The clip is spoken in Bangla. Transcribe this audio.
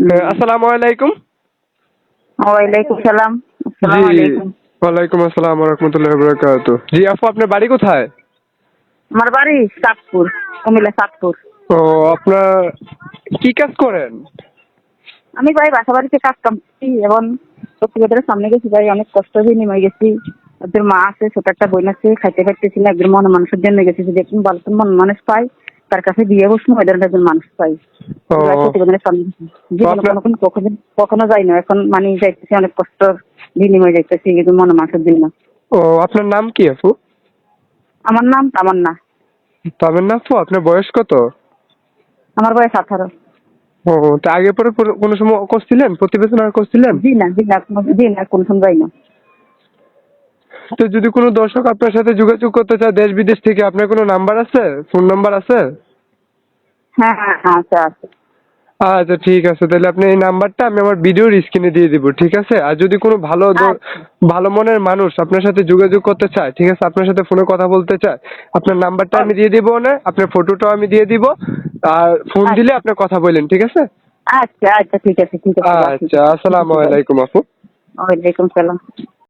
আসসালামু আলাইকুম। ওয়ালাইকুম সালাম। আসসালামু আলাইকুম। ওয়ালাইকুম আসসালাম রহমতুল্লাহ বরকাত জি আপু আপনার বাড়ি কোথায়? আমার বাড়ি সাতপুর কুমিল্লা সাতপুর ও আপনার কি কাজ করেন? আমি ভাই বাসা বাড়িতে কাজ করছি এবং প্রতিবেদনের সামনে গেছি ভাই অনেক কষ্ট দিয়ে নেমে গেছি। ওদের মা আছে ছোট একটা বোন আছে খাইতে খাইতেছি না একজন মন মানুষের জন্য গেছি যদি একজন ভালো মন মানুষ পাই তার কাছে বিয়ে বসবো ওই ধরনের একজন মানুষ পাই। প্রতিবেদনের কোনোদিন কখনো কখনো যাই না এখন মানে যাইতেছি অনেক কষ্ট বিনিময় যাইতেছি একজন মন মানুষের জন্য ও আপনার নাম কি আপু? আমার নাম তামান্না। তবে না আপু আপনার বয়স কত? আমার বয়স আঠারো। ও তা আগে পরে কোনো- সময় করছিলেন প্রতিবেদন আর করছিলেন জি না জি না জি না কোন সময় যাই না। তো যদি কোনো দর্শক আপনার সাথে যোগাযোগ করতে চায় দেশ বিদেশ থেকে আপনার কোনো নাম্বার আছে? ফোন নাম্বার আছে? হ্যাঁ হ্যাঁ হ্যাঁ আছে আছে। আচ্ছা ঠিক আছে। তাহলে আপনি এই নাম্বারটা আমি আমার ভিডিওর স্ক্রিনে দিয়ে দিব ঠিক আছে? আর যদি কোনো ভালো আচ্ছা। ভালো মনের মানুষ আপনার সাথে যোগাযোগ করতে চায় ঠিক আছে? আপনার সাথে ফোনে কথা বলতে চায় আপনার নাম্বারটা আমি দিয়ে দিব না আপনার ফটোটাও আমি দিয়ে দিব আর ফোন দিলে আপনি কথা বলেন ঠিক আছে? আচ্ছা আচ্ছা ঠিক আছে ঠিক আছে। আচ্ছা আসসালামু আলাইকুম আপু। ওয়ালাইকুম সালাম।